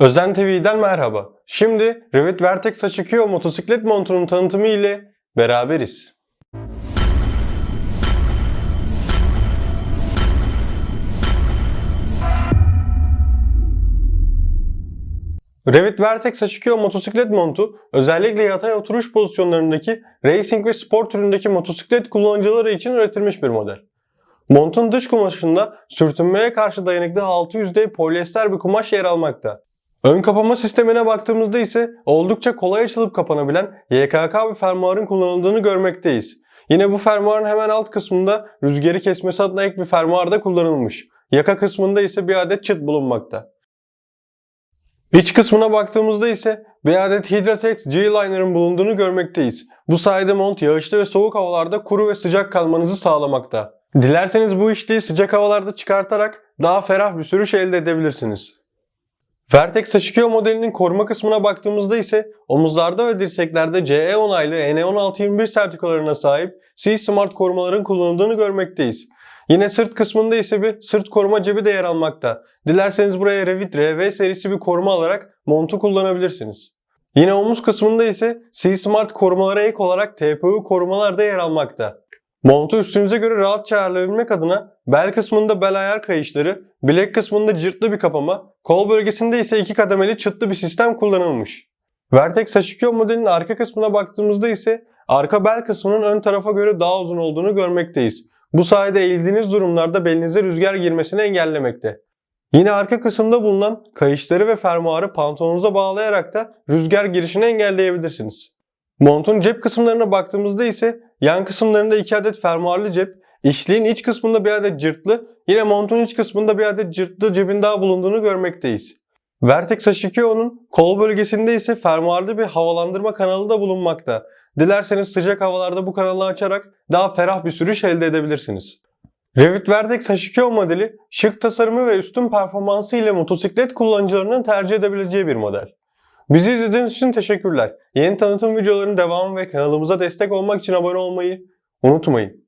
Özen TV'den merhaba. Şimdi Revit Vertex H2O motosiklet montunun tanıtımı ile beraberiz. Revit Vertex H2O motosiklet montu özellikle yatay oturuş pozisyonlarındaki racing ve spor türündeki motosiklet kullanıcıları için üretilmiş bir model. Montun dış kumaşında sürtünmeye karşı dayanıklı 600D polyester bir kumaş yer almakta. Ön kapama sistemine baktığımızda ise oldukça kolay açılıp kapanabilen YKK bir fermuarın kullanıldığını görmekteyiz. Yine bu fermuarın hemen alt kısmında rüzgarı kesmesi adına ek bir fermuar da kullanılmış. Yaka kısmında ise bir adet çıt bulunmakta. İç kısmına baktığımızda ise bir adet Hydratex G-Liner'ın bulunduğunu görmekteyiz. Bu sayede mont yağışlı ve soğuk havalarda kuru ve sıcak kalmanızı sağlamakta. Dilerseniz bu işliği sıcak havalarda çıkartarak daha ferah bir sürüş elde edebilirsiniz. Vertex H2O modelinin koruma kısmına baktığımızda ise omuzlarda ve dirseklerde CE onaylı EN1621 sertifikalarına sahip C-Smart korumaların kullanıldığını görmekteyiz. Yine sırt kısmında ise bir sırt koruma cebi de yer almakta. Dilerseniz buraya Revit RV serisi bir koruma alarak montu kullanabilirsiniz. Yine omuz kısmında ise C-Smart korumalara ek olarak TPU korumalar da yer almakta. Montu üstünüze göre rahatça ayarlayabilmek adına bel kısmında bel ayar kayışları, bilek kısmında cırtlı bir kapama, kol bölgesinde ise iki kademeli çıtlı bir sistem kullanılmış. Vertex H2O modelinin arka kısmına baktığımızda ise arka bel kısmının ön tarafa göre daha uzun olduğunu görmekteyiz. Bu sayede eğildiğiniz durumlarda belinize rüzgar girmesini engellemekte. Yine arka kısımda bulunan kayışları ve fermuarı pantolonunuza bağlayarak da rüzgar girişini engelleyebilirsiniz. Montun cep kısımlarına baktığımızda ise yan kısımlarında 2 adet fermuarlı cep, işliğin iç kısmında bir adet cırtlı, yine montun iç kısmında bir adet cırtlı cebin daha bulunduğunu görmekteyiz. Vertex H2O'nun kol bölgesinde ise fermuarlı bir havalandırma kanalı da bulunmakta. Dilerseniz sıcak havalarda bu kanalı açarak daha ferah bir sürüş elde edebilirsiniz. Revit Vertex H2O modeli şık tasarımı ve üstün performansı ile motosiklet kullanıcılarının tercih edebileceği bir model. Bizi izlediğiniz için teşekkürler. Yeni tanıtım videolarının devamı ve kanalımıza destek olmak için abone olmayı unutmayın.